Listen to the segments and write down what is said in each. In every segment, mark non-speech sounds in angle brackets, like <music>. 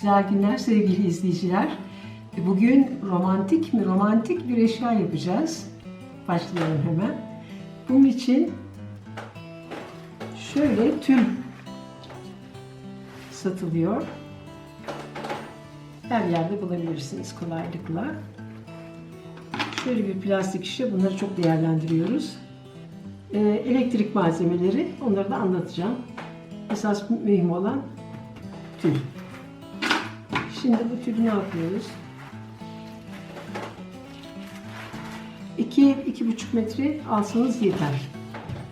Güzel günler sevgili izleyiciler. E, Bugün romantik mi romantik bir eşya yapacağız. Başlayalım hemen. Bunun için şöyle tül satılıyor. Her yerde bulabilirsiniz kolaylıkla. Şöyle bir plastik şişe bunları çok değerlendiriyoruz. Ee, elektrik malzemeleri onları da anlatacağım. Esas mühim olan tül. Şimdi bu tülü ne yapıyoruz? 2 iki, buçuk metre alsanız yeter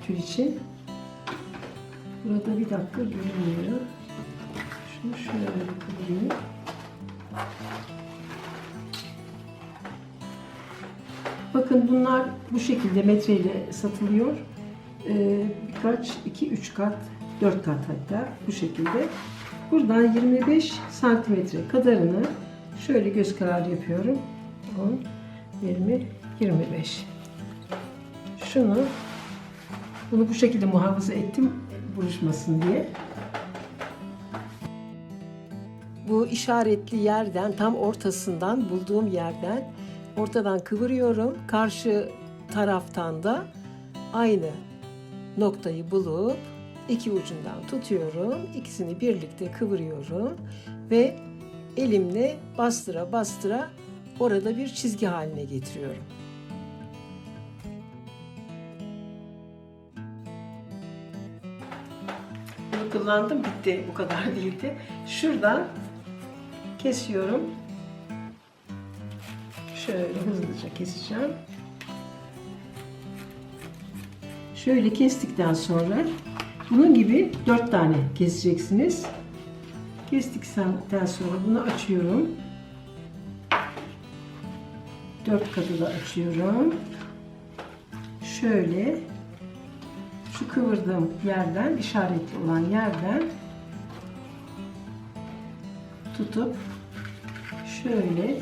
tül için. Burada bir dakika görünmüyor. Şunu şöyle koyayım. Bakın bunlar bu şekilde metreyle satılıyor. Ee, birkaç, iki, üç kat, dört kat hatta bu şekilde. Buradan 25 santimetre kadarını şöyle göz kararı yapıyorum. 10, 20, 25. Şunu, bunu bu şekilde muhafaza ettim buruşmasın diye. Bu işaretli yerden tam ortasından bulduğum yerden ortadan kıvırıyorum. Karşı taraftan da aynı noktayı bulup iki ucundan tutuyorum. İkisini birlikte kıvırıyorum ve elimle bastıra bastıra orada bir çizgi haline getiriyorum. Bunu kullandım bitti bu kadar değildi. Şuradan kesiyorum. Şöyle hızlıca keseceğim. Şöyle kestikten sonra bunun gibi dört tane keseceksiniz. Kestikten sonra bunu açıyorum. Dört katı da açıyorum. Şöyle şu kıvırdığım yerden işaretli olan yerden tutup şöyle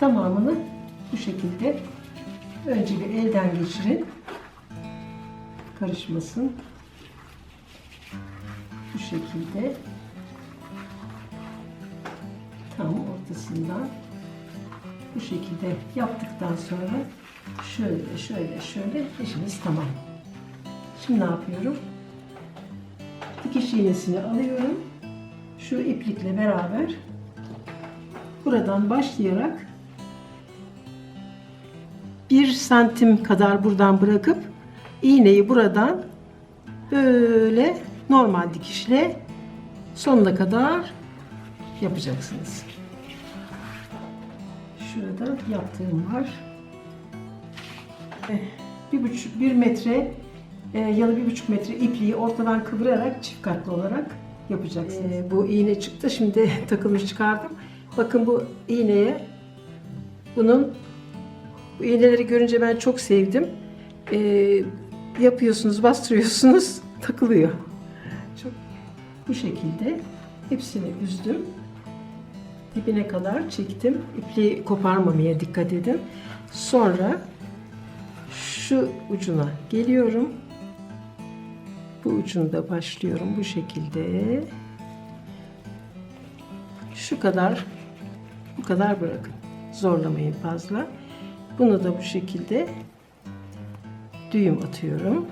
tamamını bu şekilde önce bir elden geçirin karışmasın. Bu şekilde. Tam ortasından bu şekilde yaptıktan sonra şöyle şöyle şöyle. İşimiz tamam. Şimdi ne yapıyorum? Dikiş iğnesini alıyorum. Şu iplikle beraber buradan başlayarak bir santim kadar buradan bırakıp iğneyi buradan böyle normal dikişle sonuna kadar yapacaksınız. Şurada yaptığım var. Eh, Bir buçuk, bir metre e, ya da bir buçuk metre ipliği ortadan kıvırarak çift katlı olarak yapacaksınız. Eh, bu iğne çıktı. Şimdi <laughs> takılmış çıkardım. Bakın bu iğneye bunun bu iğneleri görünce ben çok sevdim. Ee, yapıyorsunuz, bastırıyorsunuz, <laughs> takılıyor. Çok bu şekilde hepsini üzdüm. Dibine kadar çektim. İpliği koparmamaya dikkat edin. Sonra şu ucuna geliyorum. Bu ucunda başlıyorum bu şekilde. Şu kadar bu kadar bırakın. Zorlamayın fazla. Bunu da bu şekilde düğüm atıyorum.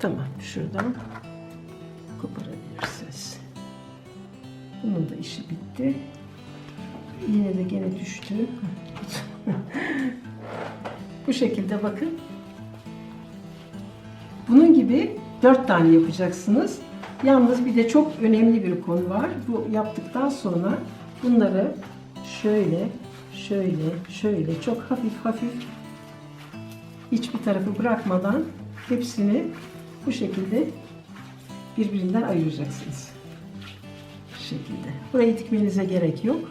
Tamam, şuradan koparabilirsiniz. Bunun da işi bitti. Yine de gene düştü. <laughs> bu şekilde bakın. Bunun gibi dört tane yapacaksınız. Yalnız bir de çok önemli bir konu var. Bu yaptıktan sonra bunları şöyle, şöyle, şöyle çok hafif hafif hiçbir tarafı bırakmadan hepsini bu şekilde birbirinden ayıracaksınız. Bu şekilde. Burayı dikmenize gerek yok.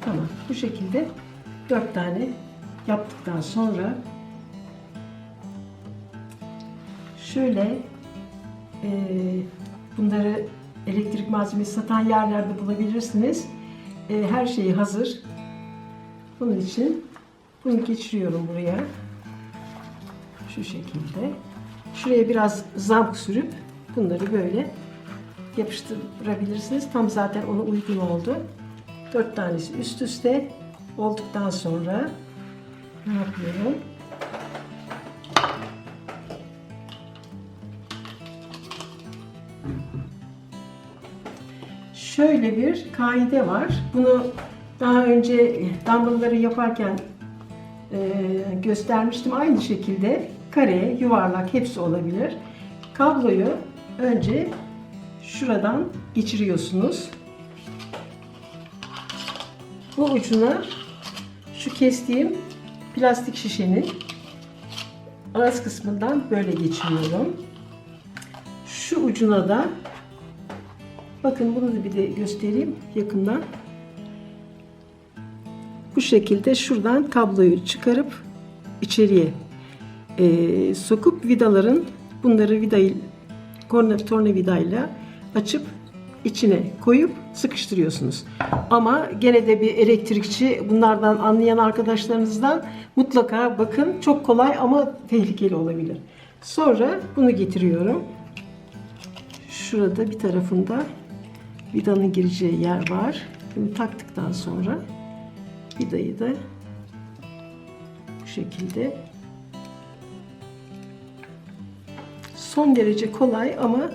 Tamam. Bu şekilde dört tane yaptıktan sonra şöyle e, bunları elektrik malzemesi satan yerlerde bulabilirsiniz. E, her şeyi hazır. Bunun için bunu geçiriyorum buraya. Şu şekilde. Şuraya biraz zamk sürüp bunları böyle yapıştırabilirsiniz. Tam zaten ona uygun oldu. Dört tanesi üst üste olduktan sonra ne yapıyorum? Şöyle bir kaide var. Bunu daha önce dumbbellları yaparken e, göstermiştim. Aynı şekilde kare, yuvarlak hepsi olabilir. Kabloyu önce şuradan geçiriyorsunuz. Bu ucuna şu kestiğim plastik şişenin ağız kısmından böyle geçiriyorum. Şu ucuna da bakın bunu da bir de göstereyim yakından. Bu şekilde şuradan kabloyu çıkarıp içeriye e, sokup vidaların bunları vidayı korna tornavidayla açıp içine koyup sıkıştırıyorsunuz. Ama gene de bir elektrikçi bunlardan anlayan arkadaşlarınızdan mutlaka bakın çok kolay ama tehlikeli olabilir. Sonra bunu getiriyorum. Şurada bir tarafında vidanın gireceği yer var. Bunu taktıktan sonra vidayı da bu şekilde son derece kolay ama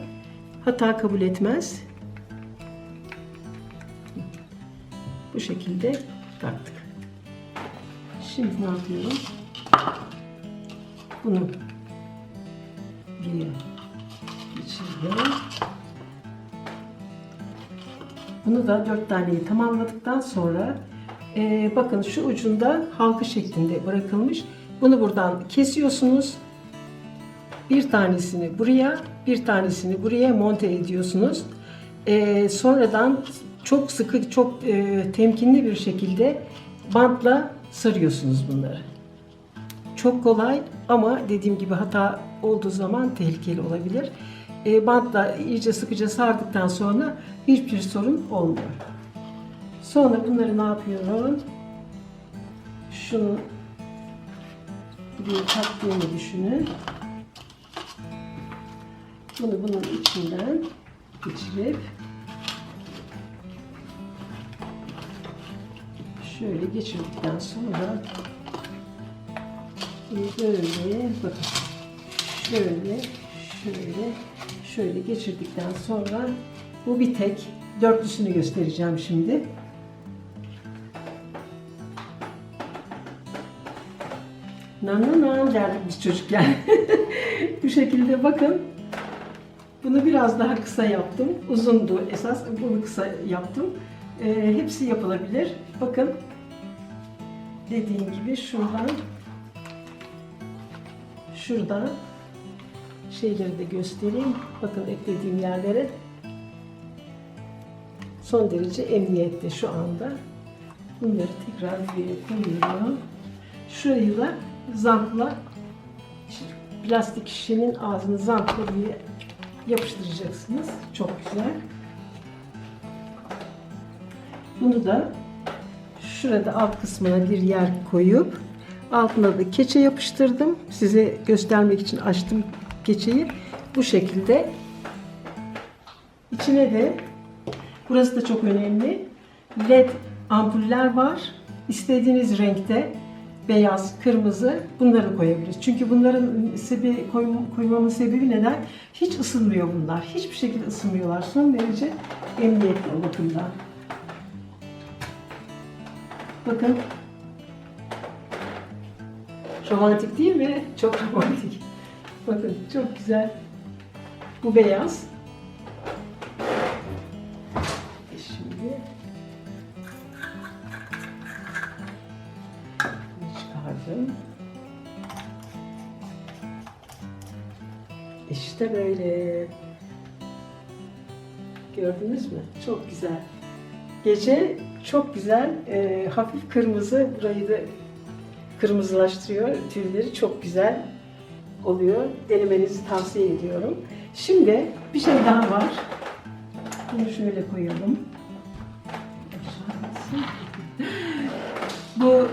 hata kabul etmez. Bu şekilde taktık. Şimdi ne yapıyorum? Bunu buraya geçirdim. Bunu da dört taneyi tamamladıktan sonra e, bakın şu ucunda halka şeklinde bırakılmış. Bunu buradan kesiyorsunuz. Bir tanesini buraya, bir tanesini buraya monte ediyorsunuz. E, sonradan çok sıkı, çok e, temkinli bir şekilde bantla sarıyorsunuz bunları. Çok kolay ama dediğim gibi hata olduğu zaman tehlikeli olabilir. E, bantla iyice sıkıca sardıktan sonra hiçbir sorun olmuyor. Sonra bunları ne yapıyorum? Şunu bir taktığımı düşünün. Bunu bunun içinden geçirip şöyle geçirdikten sonra böyle bakın şöyle şöyle şöyle geçirdikten sonra bu bir tek dörtlüsünü göstereceğim şimdi. Nan nan derdik biz çocukken. <laughs> bu şekilde bakın. Bunu biraz daha kısa yaptım. Uzundu esas. Bunu kısa yaptım. Ee, hepsi yapılabilir. Bakın. Dediğim gibi şuradan şuradan şeyleri de göstereyim. Bakın eklediğim yerlere son derece emniyette şu anda. Bunları tekrar buraya koyuyorum. Şurayı da zampla plastik şişenin ağzını zampla buraya yapıştıracaksınız. Çok güzel. Bunu da şurada alt kısmına bir yer koyup altına da keçe yapıştırdım. Size göstermek için açtım keçeyi. Bu şekilde içine de burası da çok önemli. LED ampuller var. İstediğiniz renkte beyaz, kırmızı bunları koyabiliriz. Çünkü bunların sebebi, koymamın sebebi neden? Hiç ısınmıyor bunlar. Hiçbir şekilde ısınmıyorlar. Son derece emniyetli o bakımdan. Bakın. Romantik değil mi? Çok romantik. Bakın çok güzel. Bu beyaz. E Şimdi çıkardım. İşte böyle. Gördünüz mü? Çok güzel. Gece çok güzel, e, hafif kırmızı, burayı da kırmızılaştırıyor. Tüyleri çok güzel oluyor. Denemenizi tavsiye ediyorum. Şimdi bir şey daha var. Bunu şöyle koyalım. Bu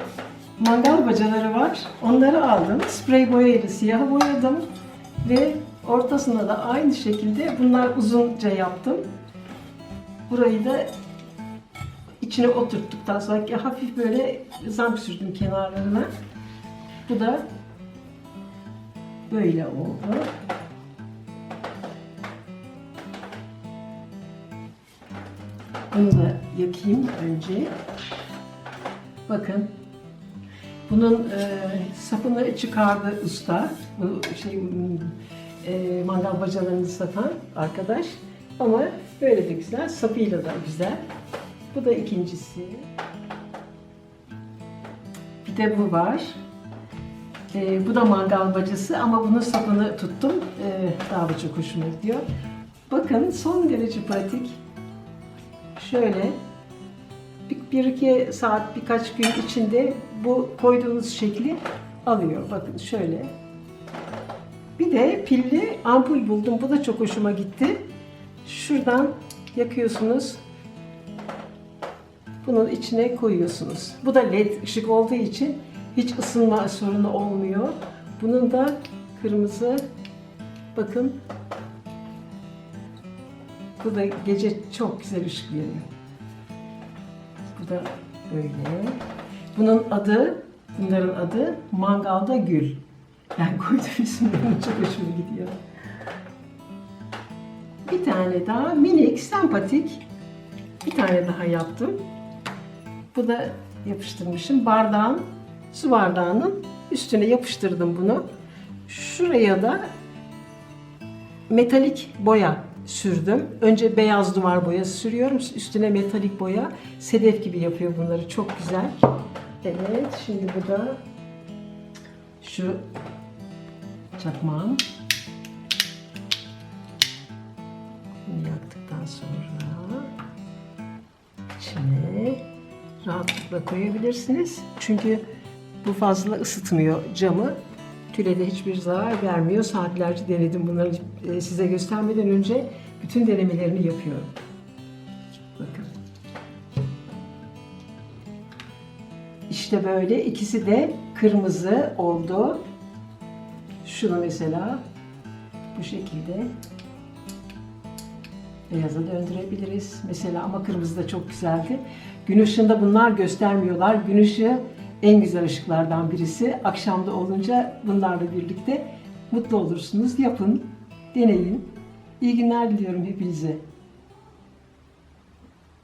mangal bacaları var. Onları aldım. Sprey boyayla siyah boyadım. Ve ortasına da aynı şekilde bunlar uzunca yaptım. Burayı da içine oturttuktan sonra hafif böyle zamk sürdüm kenarlarına. Bu da böyle oldu. Bunu da yakayım önce. Bakın. Bunun e, sapını çıkardı usta. Bu şey e, mangal bacalarını satan arkadaş. Ama böyle de güzel. Sapıyla da güzel. Bu da ikincisi. Bir de bu var. E, bu da mangal bacası ama bunun sapını tuttum. E, daha da çok hoşuma gidiyor. Bakın son derece pratik. Şöyle bir, bir iki saat birkaç gün içinde bu koyduğunuz şekli alıyor. Bakın şöyle. Bir de pilli ampul buldum. Bu da çok hoşuma gitti. Şuradan yakıyorsunuz. Bunun içine koyuyorsunuz. Bu da led ışık olduğu için hiç ısınma sorunu olmuyor. Bunun da kırmızı bakın bu da gece çok güzel ışık veriyor. Bu da böyle. Bunun adı, bunların adı Mangalda Gül. Ben koydum isimlerini <laughs> çok hoşuma gidiyor. Bir tane daha minik, sempatik bir tane daha yaptım. Bu da yapıştırmışım. Bardağın, su bardağının üstüne yapıştırdım bunu. Şuraya da metalik boya sürdüm. Önce beyaz duvar boyası sürüyorum. Üstüne metalik boya. Sedef gibi yapıyor bunları. Çok güzel. Evet, şimdi bu da şu çakmağım. Bunu yaktıktan sonra içine rahatlıkla koyabilirsiniz. Çünkü bu fazla ısıtmıyor camı. Tülede hiçbir zarar vermiyor. Saatlerce denedim bunları e, size göstermeden önce bütün denemelerini yapıyorum. Bakın. İşte böyle ikisi de kırmızı oldu. Şunu mesela bu şekilde beyaza döndürebiliriz. Mesela ama kırmızı da çok güzeldi. Gün ışığında bunlar göstermiyorlar. Gün ışığı en güzel ışıklardan birisi. Akşamda olunca bunlarla birlikte mutlu olursunuz. Yapın, deneyin. İyi günler diliyorum hepinize.